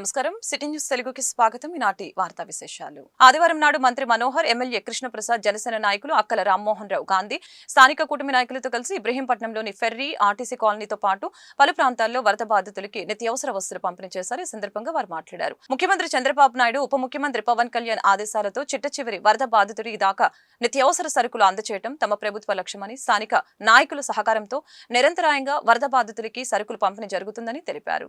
నమస్కారం. City news తెలుగుకి స్వాగతం. ఈనాటి వార్తా విశేషాలు. ఆదివారం నాడు మంత్రి మనోహర్ ఎమ్మెల్యే కృష్ణప్రసాద్ జనసేన నాయకులు అక్కల రామ్మోహన్ రావు గాంధీ స్థానిక కూటమి నాయకులతో కలిసి ఇబ్రహీంపట్నంలోని ఫెర్రీ ఆర్టీసీ కాలనీతో పాటు పలు ప్రాంతాల్లో వరద బాధితులకి నిత్యావసర వస్తువులు పంపిణీ చేశారు. ఈ సందర్భంగా వారు మాట్లాడారు. ముఖ్యమంత్రి చంద్రబాబు నాయుడు ఉప ముఖ్యమంత్రి పవన్ కళ్యాణ్ ఆదేశాలతో చిట్ట చివరి వరద బాధితుడి దాకా నిత్యావసర సరుకులు అందచేయడం తమ ప్రభుత్వ లక్ష్యమని స్థానిక నాయకుల సహకారంతో నిరంతరాయంగా వరద బాధితులకి సరుకులు పంపిణీ జరుగుతుందని తెలిపారు.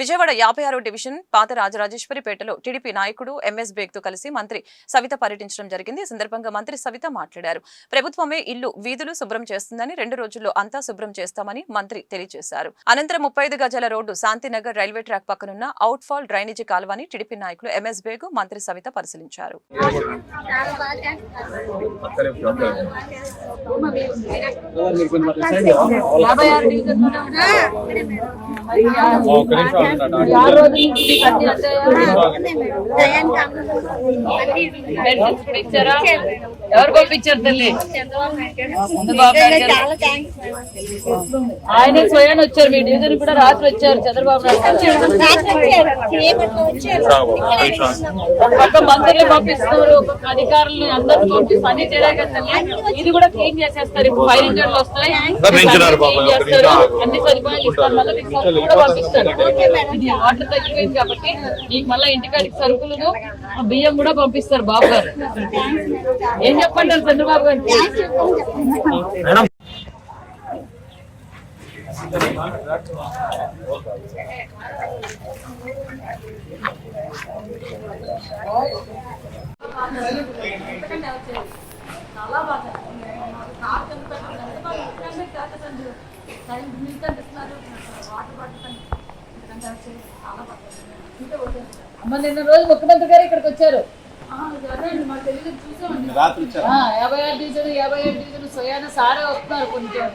విజయవాడ యాభై ఆరో డివిజన్ పాత రాజరాజేశ్వరిపేటలో టీడీపీ నాయకుడు ఎంఎస్ బేగ్తో కలిసి మంత్రి సవిత పర్యటించడం జరిగింది. ఈ సందర్భంగా మంత్రి సవిత మాట్లాడారు. ప్రభుత్వమే ఇల్లు వీధులు శుభ్రం చేస్తుందని రెండు రోజుల్లో అంతా శుభ్రం చేస్తామని మంత్రి తెలియజేశారు. అనంతరం ముప్పై ఐదు గజాల రోడ్డు శాంతినగర్ రైల్వే ట్రాక్ పక్కనున్న అవుట్ ఫాల్ డ్రైనేజీ కాలువని టీడీపీ నాయకులు ఎంఎస్ బేగ్ మంత్రి సవిత పరిశీలించారు. యాభై ఆరు డివిజన్లోనే ఉన్నారు. ఈ ఆరు రోజుల నుంచి మీకు అన్ని అందాయా? ఇచ్చారా? ఎవరు పంపించారు తల్లి. ఆయనే స్వయాన్ని వచ్చారు మీ డివిజన్ కూడా రాత్రి వచ్చారు చంద్రబాబు నాయుడు పక్క మంత్రులు పంపిస్తున్నారు ఒక్కొక్క అధికారులను అందరిని పంపిస్తారు అన్ని తల్లి ఇది కూడా క్లీన్ చేసేస్తారు ఇప్పుడు ఫైర్ ఇంజన్లు వస్తాయి అన్ని సదుపాయాలు ఇస్తారు కూడా పంపిస్తారు ఇది వాటర్ తగ్గిపోయింది కాబట్టి మీకు మళ్ళీ ఇంటికాడికి సరుకులు బియ్యం కూడా పంపిస్తారు బాబు గారు. ఏం చెప్పంటారు చంద్రబాబు గారు? అమ్మ నిన్న రోజు ముఖ్యమంత్రి గారు ఇక్కడికి వచ్చారు. ఆ, యాభై ఆరు డివిజన్ యాభై ఏడు డివిజన్ స్వయాన సారే వస్తున్నారు కొంచెం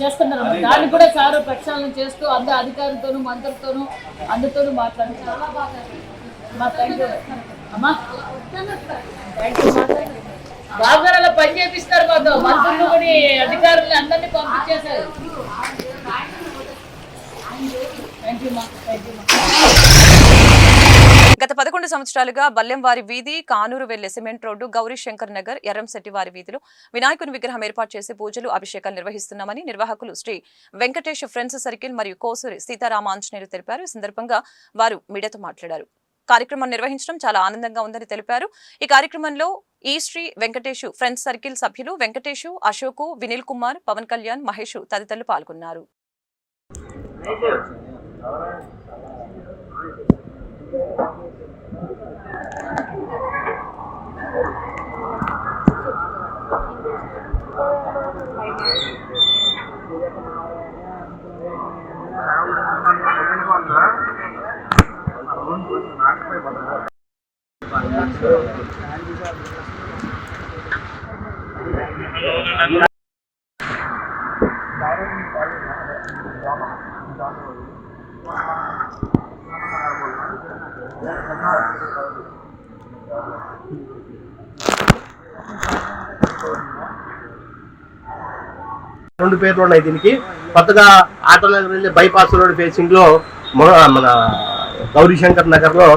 చేస్తున్నారు. దాన్ని కూడా సారు ప్రక్షాళన చేస్తూ అందరు అధికారులతోనూ మంత్రులతోనూ అందరితోనూ మాట్లాడుతున్నారు. అమ్మా, you, అమ్మా. బాబు గారు అలా పని చేపిస్తారు మాతో. మంత్రులు అందరినీ పంపించేశారు. థ్యాంక్ యూ మా థ్యాంక్ యూ మా గత పదకొండు సంవత్సరాలుగా బల్లెంవారి వీధి కానూరు వెళ్ళే సిమెంట్ రోడ్డు గౌరీ శంకర్ నగర్ ఎర్రంశెట్టివారి వీధిలో వినాయకుని విగ్రహం ఏర్పాటు చేసి పూజలు అభిషేకాలు నిర్వహిస్తున్నామని నిర్వాహకులు శ్రీ వెంకటేష్ ఫ్రెండ్స్ సర్కిల్ మరియు కోసూరి సీతారామాంజనేయులు తెలిపారు. ఈ సందర్భంగా వారు మీడియాతో మాట్లాడారు. కార్యక్రమం నిర్వహించడం చాలా ఆనందంగా ఉందని తెలిపారు. ఈ కార్యక్రమంలో ఈ శ్రీ వెంకటేషు ఫ్రెండ్స్ సర్కిల్ సభ్యులు వెంకటేషు అశోకు వినిల్ కుమార్ పవన్ కళ్యాణ్ మహేష్ తదితరులు పాల్గొన్నారు. రెండు పేర్లు ఉన్నాయి దీనికి. కొత్తగా ఆటో నగర్ వెళ్ళి బైపాస్ రోడ్ ఫేసింగ్లో మన మన గౌరీశంకర్ నగర్లో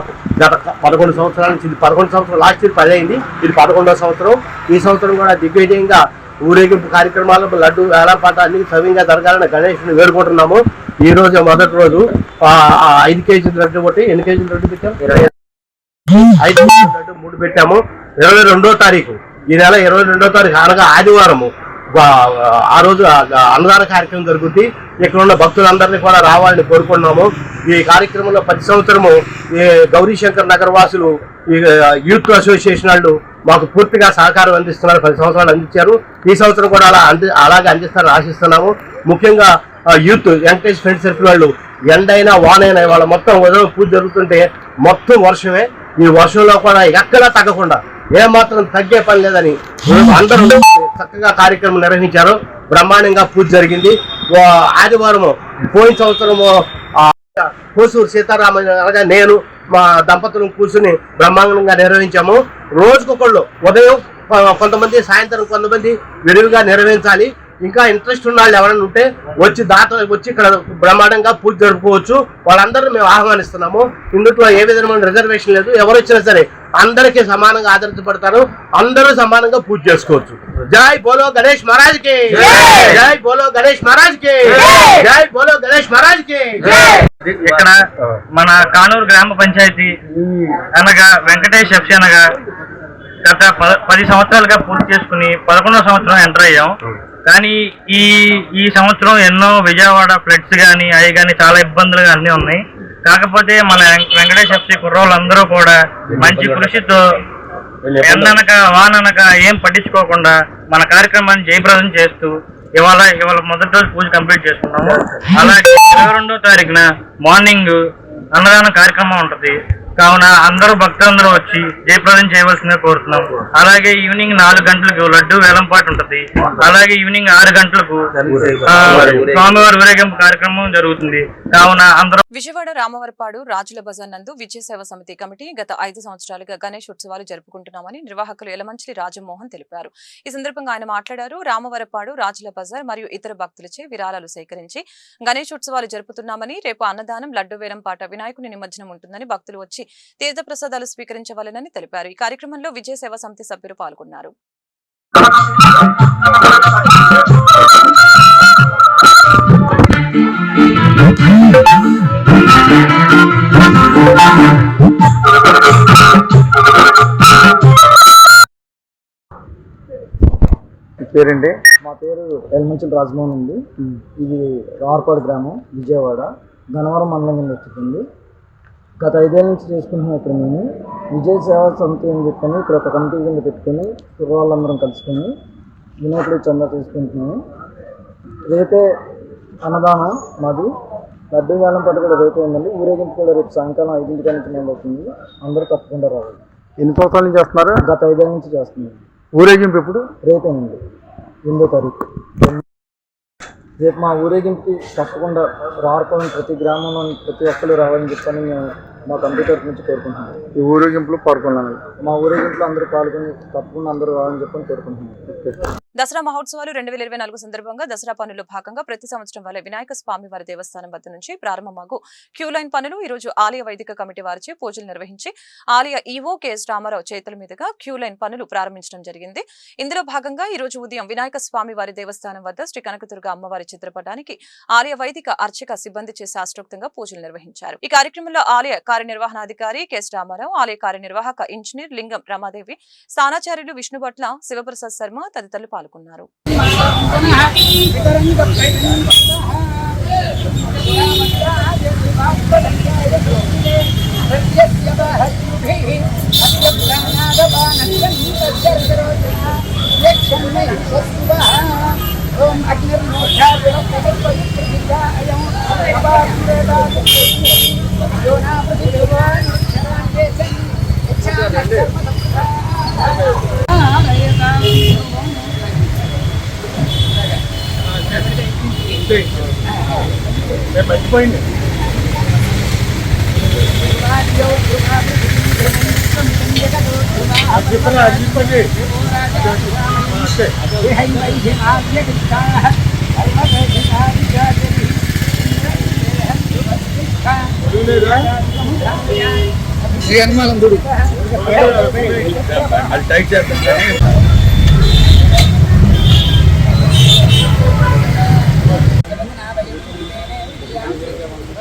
గత పదకొండు సంవత్సరాల నుంచి ఇది పదకొండు సంవత్సరం లాస్ట్ ఇయర్ పది అయింది ఇది పదకొండవ సంవత్సరం. ఈ సంవత్సరం కూడా దిగ్విజయంగా ఊరేగింపు కార్యక్రమాలు లడ్డు వేలాపాట అన్ని సవ్యంగా జరగాలని గణేష్ని వేడుకుంటున్నాము. ఈ రోజు మొదటి రోజు ఐదు కేజీల లడ్డు ఒకటి ఎన్ని కేజీల లడ్డు పెట్టాము ఇరవై ఐదు. కేజీల లడ్డు మూడు పెట్టాము. ఇరవై రెండో తారీఖు ఈ నెల ఇరవై రెండో తారీఖు అనగా ఆదివారము. ఆ రోజు అన్నదాన కార్యక్రమం జరుగుతుంది ఇక్కడ ఉన్న భక్తులందరినీ కూడా రావాలని కోరుకున్నాము ఈ కార్యక్రమంలో ప్రతి సంవత్సరము ఈ గౌరీశంకర్ నగర్ వాసులు ఈ యూత్ అసోసియేషన్ వాళ్ళు మాకు పూర్తిగా సహకారం అందిస్తున్నారు పది సంవత్సరాలు అందించారు. ఈ సంవత్సరం కూడా అలా అంది అలాగే అందిస్తారని ఆశిస్తున్నాము. ముఖ్యంగా యూత్ వెంకటేష్ ఫ్రెండ్ సర్కిల్ వాళ్ళు ఎండైనా వానైనా వాళ్ళ మొత్తం ఉదయం పూజ జరుగుతుంటే మొత్తం వర్షమే. ఈ వర్షంలో కూడా ఎక్కడా తగ్గకుండా ఏమాత్రం తగ్గే పని లేదని అందరూ చక్కగా కార్యక్రమం నిర్వహించారు. బ్రహ్మాండంగా పూజ జరిగింది. ఆదివారము పోయిన సంవత్సరము కూసూరు కోసూరు సీతారామ అనగా నేను మా దంపతులను కూర్చుని బ్రహ్మాండంగా నిర్వహించాము. రోజుకొకళ్ళు ఉదయం కొంతమంది సాయంత్రం కొంతమంది విరివిగా నిర్వహించాలి. ఇంకా ఇంట్రెస్ట్ ఉన్న వాళ్ళు ఎవరైనా ఉంటే వచ్చి దాత వచ్చి ఇక్కడ బ్రహ్మాండంగా పూజ జరుపుకోవచ్చు. వాళ్ళందరూ మేము ఆహ్వానిస్తున్నాము. ఇందులో ఏ విధమైన రిజర్వేషన్ లేదు. ఎవరు వచ్చినా సరే అందరికీ సమానంగా ఆదరించబడతారు. అందరూ సమానంగా పూజ చేసుకోవచ్చు. జై బోలో గణేష్ మహారాజ్కి జై బోలో గణేష్ మహారాజ్కి జై బోలో గణేష్ మహారాజ్కి ఇక్కడ మన కానూరు గ్రామ పంచాయతీ అనగా వెంకటేష్ ఎఫ్సి అనగా గత పది సంవత్సరాలుగా పూర్తి చేసుకుని పదకొండవ సంవత్సరం ఎంటర్ అయ్యాం. కానీ ఈ ఈ సంవత్సరం ఎన్నో విజయవాడ ఫ్లడ్స్ కానీ అవి కానీ చాలా ఇబ్బందులు అన్నీ ఉన్నాయి. కాకపోతే మన వెంకటేష్ ఎఫ్సి కుర్రోళ్ళందరూ కూడా మంచి కృషితో ఎండనక వాననక ఏం పట్టించుకోకుండా మన కార్యక్రమాన్ని జయప్రదం చేస్తూ ఇవాళ ఇవాళ మొదటి రోజు పూజ కంప్లీట్ చేసుకున్నాము. అలాగే ఇరవై రెండో తారీఖున మార్నింగ్ అన్నదాన కార్యక్రమం ఉంటది. కావున అందరూ భక్తులందరూ వచ్చి జయప్రదం చేయవలసిందిగా కోరుతున్నాం. అలాగే ఈవినింగ్ నాలుగు గంటలకు లడ్డు వేలంపాటు ఉంటుంది. అలాగే ఈవినింగ్ ఆరు గంటలకు స్వామివారి ఊరేగింపు కార్యక్రమం జరుగుతుంది. కావున అందరూ విజయవాడ రామవరపాడు రాజుల బజార్ నందు విజయ సేవ సమితి కమిటీ గత ఐదు సంవత్సరాలుగా గణేష్ ఉత్సవాలు జరుపుకుంటున్నామని నిర్వాహకులు ఎలమంచిలి రాజమోహన్ తెలిపారు. ఈ సందర్భంగా ఆయన మాట్లాడారు. రామవరపాడు రాజుల బజార్ మరియు ఇతర భక్తులచే విరాళాలు సేకరించి గణేష్ ఉత్సవాలు జరుపుతున్నామని రేపు అన్నదానం లడ్డు వేలం పాట వినాయకుని నిమజ్జనం ఉంటుందని భక్తులు వచ్చి తీర్థప్రసాదాలు స్వీకరించవాలని తెలిపారు. ఈ కార్యక్రమంలో విజయ సేవ సమితి సభ్యులు పాల్గొన్నారు. పేరండి మా పేరు ఎల్మంచుల రాజమోహన్ ఉంది ఇది రావర్పాడు గ్రామం విజయవాడ. గన్నవరం మండలం కింద వచ్చింది గత ఐదేళ్ళ నుంచి చేసుకుంటున్నాం ఇక్కడ మేము. విజయ సేవా సమితి అని చెప్పని ఇక్కడ ఒక కమిటీ కింద పెట్టుకొని కుర్రవాళ్ళందరం కలుసుకొని వినాయకుడి చందా తీసుకుంటున్నాము. రేపే అన్నదానం మాది. లడ్డు వేలం పాట కూడా రేపే ఉందండి. ఊరేగింపు కూడా రేపు సాయంకాలం ఐదింటికి నుంచి మొదలవుతుంది అందరూ తప్పకుండా రావాలి. ఎన్ని సంవత్సరాల నుంచి చేస్తున్నారు? గత ఐదేళ్ళ నుంచి చేస్తున్నాం. ఊరేగింపు ఎప్పుడు? రేపేనండి ఎనిమిదో తారీఖు. రేపు మా ఊరేగింపుకి తప్పకుండా రావడం ప్రతి గ్రామంలో ప్రతి ఒక్కరు రావాలని చెప్పని మేము మా తరఫు నుంచి కోరుకుంటున్నాం. ఈ ఊరేగింపులో పాల్గొన్నాను మా ఊరేగింపులో అందరూ పాల్గొని తప్పకుండా అందరూ రావాలని చెప్పని కోరుకుంటున్నాం. దసరా మహోత్సవాలు రెండు వేల ఇరవై నాలుగు సందర్భంగా దసరా పనుల్లో భాగంగా ప్రతి సంవత్సరం వల్ల వినాయక స్వామి వారి దేవస్థానం వద్ద నుంచి ప్రారంభమగు క్యూ లైన్ పనులు ఈ రోజు ఆలయ వైదిక కమిటీ వారిచే పూజలు నిర్వహించి ఆలయ ఈవో కెఎస్ రామారావు చేతుల మీదుగా క్యూ లైన్ పనులు ప్రారంభించడం జరిగింది. ఇందులో భాగంగా ఈ రోజు ఉదయం వినాయక స్వామి వారి దేవస్థానం వద్ద శ్రీ కనకదుర్గ అమ్మవారి చిత్రపటానికి ఆలయ వైదిక అర్చక సిబ్బంది చే శాస్త్రోక్తంగా పూజలు నిర్వహించారు. ఈ కార్యక్రమంలో ఆలయ కార్యనిర్వహణాధికారి కెఎస్ రామారావు ఆలయ కార్యనిర్వాహక ఇంజనీర్ లింగం రమాదేవి స్థానాచార్యులు విష్ణుభట్ల శివప్రసాద్ శర్మ తదితరులు పాల్గొన్నారు. మర్చిపోయింది చెప్పండి అది చెప్పండి అది టైట్ చేస్తాం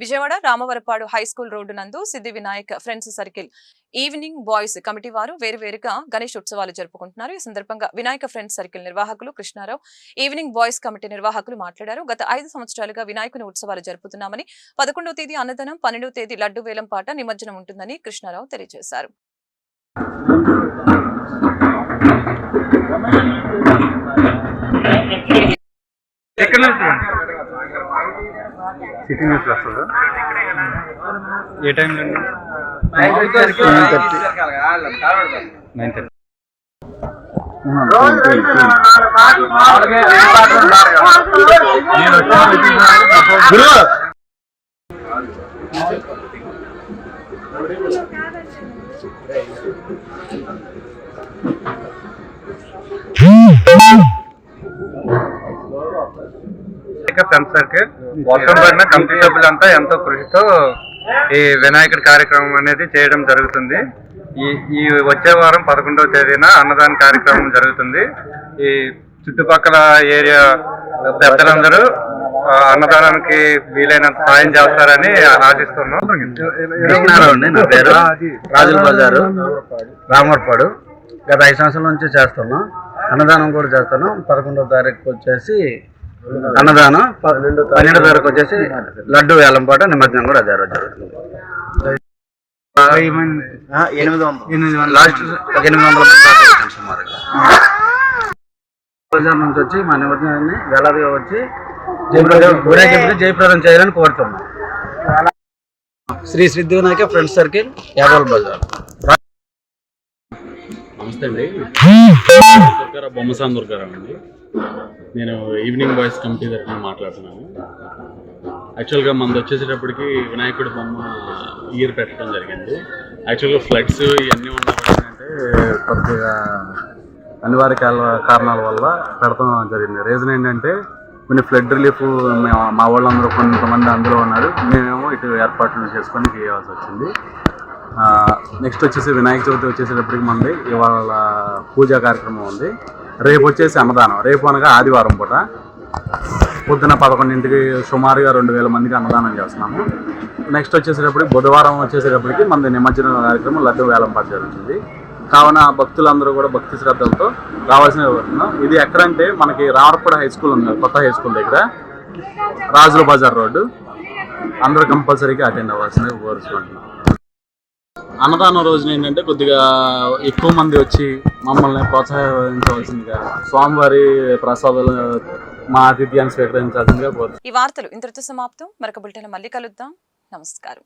Vijayawada Ramavarappadu high school road నందు Siddhi Vinayak friends circle evening boys committee వారు వేరువేరుగా గణేష్ ఉత్సవాలు జరుపుకుంటున్నారు. ఈ సందర్భంగా వినాయక ఫ్రెండ్స్ సర్కిల్ నిర్వాహకులు కృష్ణారావు ఈవినింగ్ బాయ్స్ కమిటీ నిర్వాహకులు మాట్లాడారు. గత ఐదు సంవత్సరాలుగా వినాయకుని ఉత్సవాలు జరుపుతున్నామని పదకొండవ తేదీ అన్నదానం పన్నెండవ తేదీ లడ్డు వేలం పాట నిమజ్జనం ఉంటుందని కృష్ణారావు తెలియజేశారు. ఎక్కడ సిటీ న్యూస్ వస్తుందా ఏ టైంలో nine thirty Guru friend circle. వర్షం పడిన కమిటీ సభ్యులంతా ఎంతో కృషితో ఈ వినాయకుడి కార్యక్రమం అనేది చేయడం జరుగుతుంది. ఈ ఈ వచ్చే వారం పదకొండవ తేదీన అన్నదాన కార్యక్రమం జరుగుతుంది. ఈ చుట్టుపక్కల ఏరియా పెద్దలందరూ అన్నదానానికి వీలైనంత సాయం చేస్తారని ఆశిస్తున్నాం. నా పేరు. రాజుల బజారు. రామర్పాడు. గత ఐదు సంవత్సరాల నుంచి చేస్తున్నాం. అన్నదానం కూడా చేస్తున్నాం. పదకొండవ తారీఖు వచ్చేసి అన్నదానం పన్నెండో తారీఖు వచ్చేసి లడ్డు వేలంపాట నిమజ్జనం కూడా జరుగుతుంది ఎనిమిది వందలు లాస్ట్ ఒక ఎనిమిది వందల మంది దాకా వచ్చాం సుమారుగా బజార్ నుంచి వచ్చి మా నిమజ్జనాన్ని వేలాదిగా వచ్చి జయప్రదం వినాయకుడిని జయప్రదం చేయాలని కోరుతున్నాం శ్రీ సిద్ధి వినాయక ఫ్రెండ్స్ సర్కిల్ యాదవ్ బజార్ నమస్తే అండి దుర్గారావు బొమ్మసాన్ దుర్గారావు అండి? నేను ఈవినింగ్ బాయ్స్ కమిటీ తరఫున మాట్లాడుతున్నాను. యాక్చువల్గా మనది వచ్చేసేటప్పటికి వినాయకుడి బొమ్మ ఇయర్ పెట్టడం జరిగింది. యాక్చువల్గా ఫ్లడ్స్ ఇవన్నీ ఏంటంటే కొద్దిగా అనివార్య కారణాల వల్ల పెడతాం జరిగింది. రీజన్ ఏంటంటే కొన్ని ఫ్లడ్ రిలీఫ్ మా వాళ్ళందరూ కొంతమంది అందులో ఉన్నారు. మేమేమో ఇటు ఏర్పాట్లు చేసుకొని చేయాల్సి వచ్చింది. నెక్స్ట్ వచ్చేసి వినాయక చవితి వచ్చేసేటప్పటికి మంది ఇవాళ పూజా కార్యక్రమం ఉంది. రేపు వచ్చేసి అన్నదానం. రేపు అనగా ఆదివారం పూట. పొద్దున పదకొండింటికి సుమారుగా రెండు వేల మందికి అన్నదానం చేస్తున్నాము. నెక్స్ట్ వచ్చేసేటప్పటికి బుధవారం వచ్చేసేటప్పటికి మన నిమజ్జన కార్యక్రమం లడ్డు వేలంపాట జరుగుతుంది. కావున భక్తులందరూ కూడా భక్తి శ్రద్ధలతో రావాల్సిన ఇది ఎక్కడంటే మనకి రామరపూడ హై స్కూల్ ఉంది కొత్త హై స్కూల్ దగ్గర. రాజుల బజార్ రోడ్డు. అందరూ కంపల్సరీగా అటెండ్ అవ్వాల్సిందిగా కోరుచుకుంటున్నాం. అన్నదానం రోజున ఏంటంటే కొద్దిగా ఎక్కువ మంది వచ్చి మమ్మల్ని ప్రోత్సహించవలసిందిగా స్వామివారి ప్రసాదాలు మా ఆతిథ్యాన్ని స్వీకరించాల్సిందిగా కోరు ఈ వార్తలు ఇంతటితో సమాప్తం. మరొక బులెటిన్ మళ్ళీ కలుద్దాం. నమస్కారం.